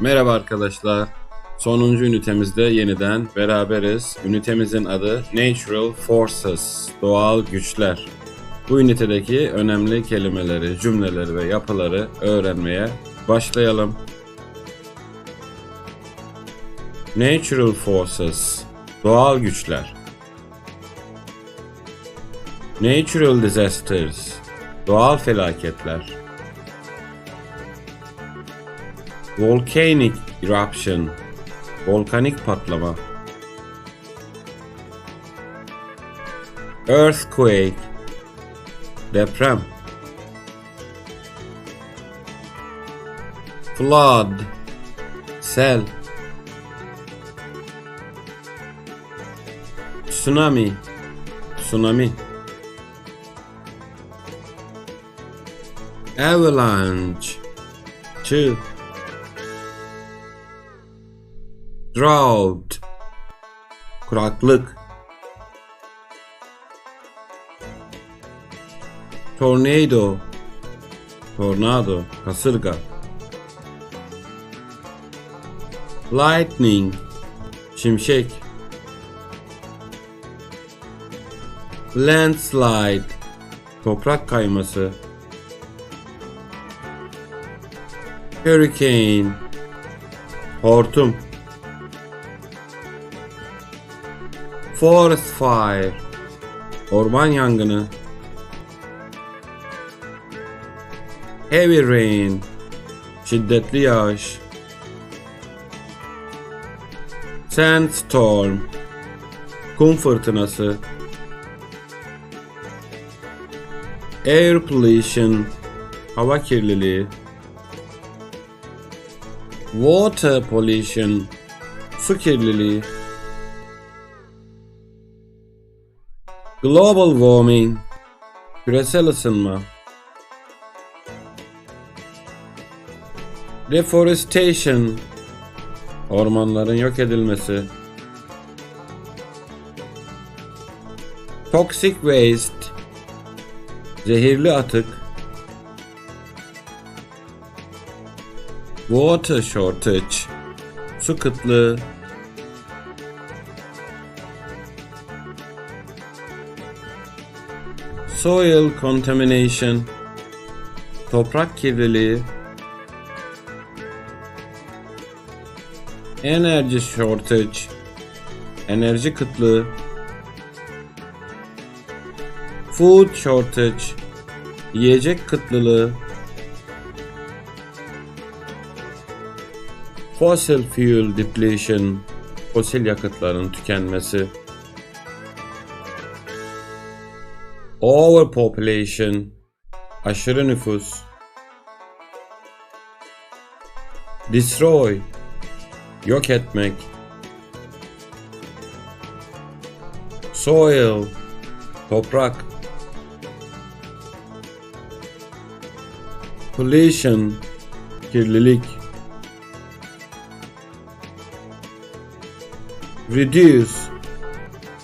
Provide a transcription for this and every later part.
Merhaba arkadaşlar. Sonuncu ünitemizde yeniden beraberiz. Ünitemizin adı Natural Forces, doğal güçler. Bu ünitedeki önemli kelimeleri, cümleleri ve yapıları öğrenmeye başlayalım. Natural Forces, doğal güçler. Natural Disasters, doğal felaketler. Volcanic eruption, volkanik patlama. Earthquake, deprem. Flood, sel. Tsunami, tsunami. Avalanche, çığ. Drought Kuraklık. Tornado. Tornado. Kasırga. Lightning. Şimşek. Landslide. Toprak kayması. Hurricane. Hortum Forest fire. Orman yangını. Heavy rain. Şiddetli yağış. Sandstorm. Kum fırtınası. Air pollution. Hava kirliliği. Water pollution. Su kirliliği. Global warming, küresel ısınma. Deforestation, ormanların yok edilmesi. Toxic waste, zehirli atık. Water shortage, su kıtlığı. Soil contamination, toprak kirliliği, energy shortage, enerji kıtlığı, food shortage, yiyecek kıtlılığı, fossil fuel depletion, fosil yakıtların tükenmesi, Overpopulation, aşırı nüfus. Destroy, yok etmek. Soil, toprak. Pollution, kirlilik. Reduce,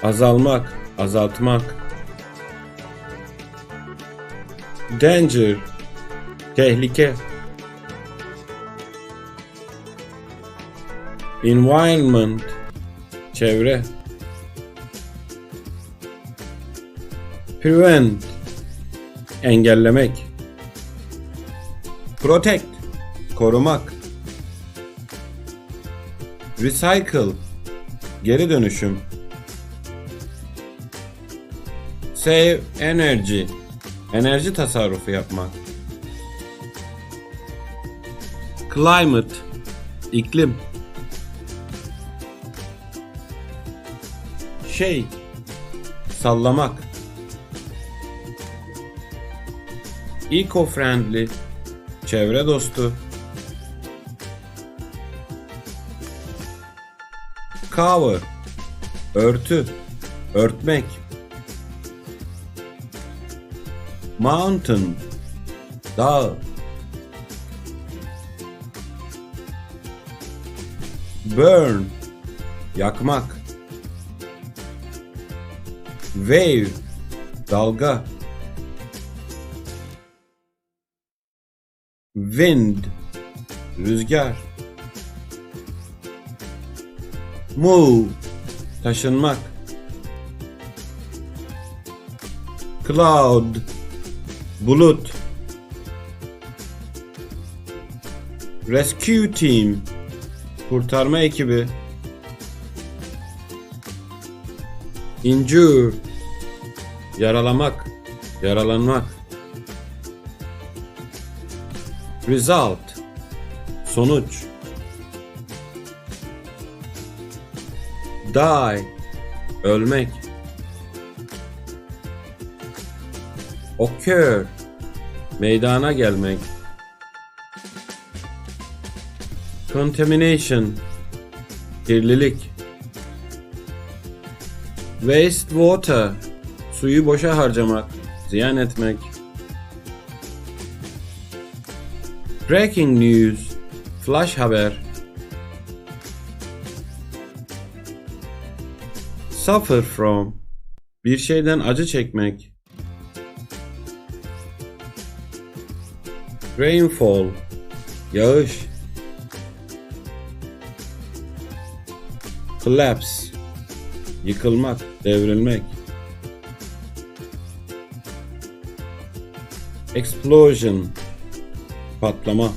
azalmak, azaltmak. Danger. Tehlike. Environment. Çevre. Prevent. Engellemek. Protect. Korumak. Recycle. Geri dönüşüm. Save Energy Enerji tasarrufu yapmak. Climate iklim. Şey sallamak. Eco-friendly çevre dostu. Cover örtü örtmek. Mountain Dağ Burn. Yakmak. Wave. Dalga. Wind. Rüzgar. Move. Taşınmak. Cloud. Bulut. Rescue Team. Kurtarma ekibi. Injure. Yaralamak. Yaralanmak. Result. Sonuç. Die. Ölmek. Occur. Meydana gelmek. Contamination. Kirlilik. Waste water. Suyu boşa harcamak, ziyan etmek. Breaking news. Flash haber. Suffer from. Bir şeyden acı çekmek. Rainfall. Yağış. Collapse. Yıkılmak, devrilmek. Explosion. Patlama.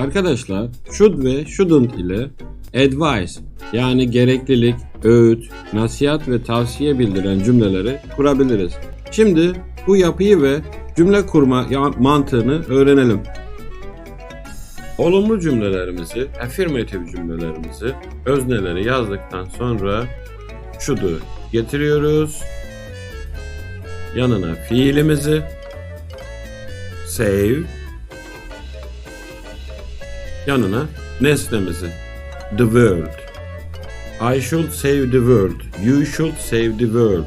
Arkadaşlar should ve shouldn't ile advice yani gereklilik, öğüt, nasihat ve tavsiye bildiren cümleleri kurabiliriz. Şimdi bu yapıyı ve cümle kurma mantığını öğrenelim. Olumlu cümlelerimizi, affirmative cümlelerimizi, özneleri yazdıktan sonra should'u getiriyoruz. Yanına fiilimizi save yanına nesnemizi the world. I should save the world. You should save the world.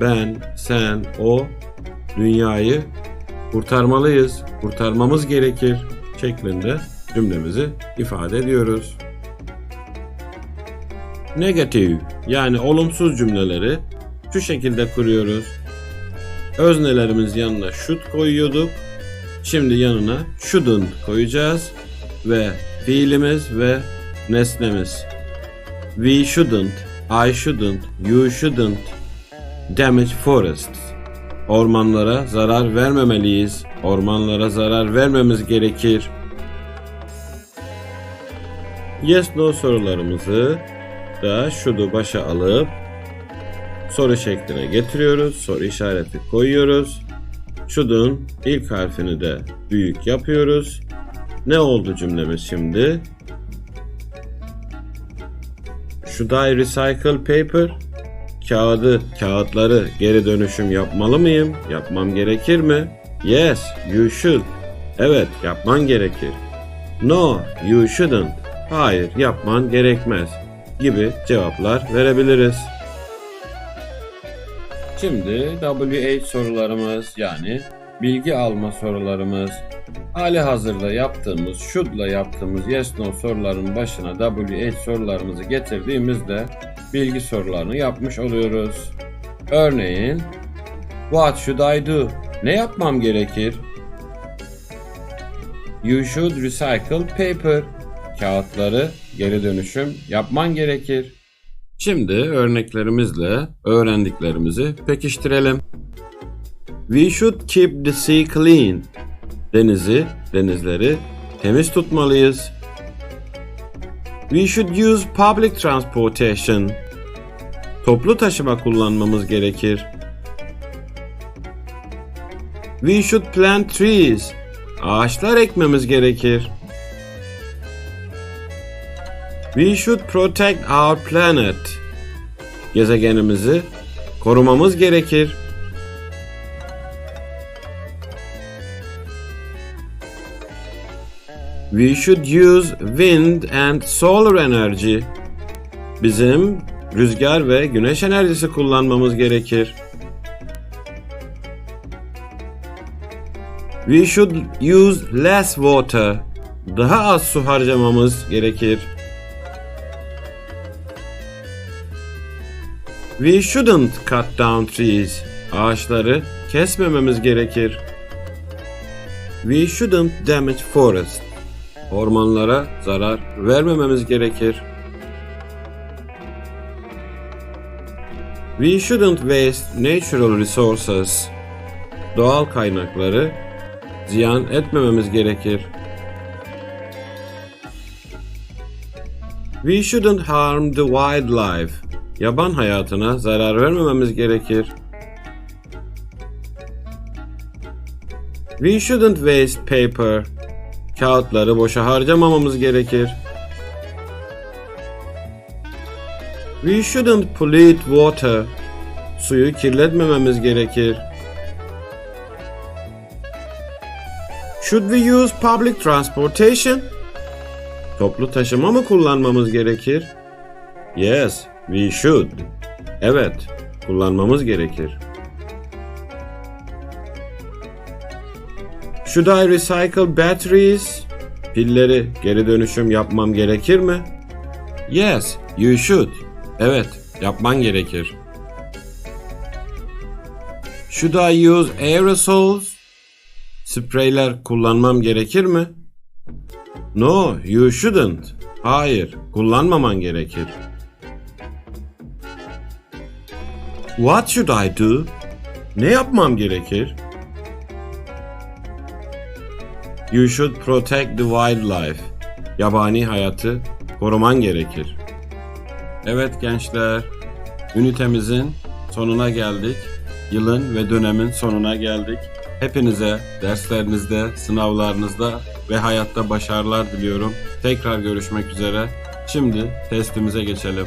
Ben, sen, o dünyayı kurtarmalıyız, kurtarmamız gerekir şeklinde cümlemizi ifade ediyoruz. Negative yani olumsuz cümleleri şu şekilde kuruyoruz. Öznelerimiz yanına should koyuyorduk. Şimdi yanına shouldn't koyacağız ve fiilimiz ve nesnemiz. We shouldn't, I shouldn't, you shouldn't damage forests. Ormanlara zarar vermemeliyiz. Ormanlara zarar vermemiz gerekir. Yes no sorularımızı da şudu başa alıp soru şekline getiriyoruz. Soru işareti koyuyoruz. Şudun ilk harfini de büyük yapıyoruz. Ne oldu cümlemiz şimdi? Should I recycle paper? Kağıdı, kağıtları geri dönüşüm yapmalı mıyım? Yapmam gerekir mi? Yes, you should. Evet, yapman gerekir. No, you shouldn't. Hayır, yapman gerekmez. Gibi cevaplar verebiliriz. Şimdi WH sorularımız yani bilgi alma sorularımız hali hazırda yaptığımız should'la yaptığımız yes no soruların başına WH sorularımızı getirdiğimizde bilgi sorularını yapmış oluyoruz. Örneğin What should I do? Ne yapmam gerekir? You should recycle paper. Kağıtları geri dönüşüm yapman gerekir. Şimdi örneklerimizle öğrendiklerimizi pekiştirelim. We should keep the sea clean. Denizi, denizleri temiz tutmalıyız. We should use public transportation. Toplu taşıma kullanmamız gerekir. We should plant trees. Ağaçlar ekmemiz gerekir. We should protect our planet. Gezegenimizi korumamız gerekir. We should use wind and solar energy. Bizim rüzgar ve güneş enerjisi kullanmamız gerekir. We should use less water. Daha az su harcamamız gerekir. We shouldn't cut down trees. Ağaçları kesmememiz gerekir. We shouldn't damage forest. Ormanlara zarar vermememiz gerekir. We shouldn't waste natural resources. Doğal kaynakları ziyan etmememiz gerekir. We shouldn't harm the wildlife. Yaban hayatına zarar vermememiz gerekir. We shouldn't waste paper. Kağıtları boşa harcamamamız gerekir. We shouldn't pollute water. Suyu kirletmememiz gerekir. Should we use public transportation? Toplu taşıma mı kullanmamız gerekir? Yes, we should. Evet, kullanmamız gerekir. Should I recycle batteries? Pilleri geri dönüşüm yapmam gerekir mi? Yes, you should. Evet, yapman gerekir. Should I use aerosols? Spreyler kullanmam gerekir mi? No, you shouldn't. Hayır, kullanmaman gerekir. What should I do? Ne yapmam gerekir? You should protect the wildlife. Yabani hayatı koruman gerekir. Evet gençler, ünitemizin sonuna geldik. Yılın ve dönemin sonuna geldik. Hepinize derslerinizde, sınavlarınızda ve hayatta başarılar diliyorum. Tekrar görüşmek üzere. Şimdi testimize geçelim.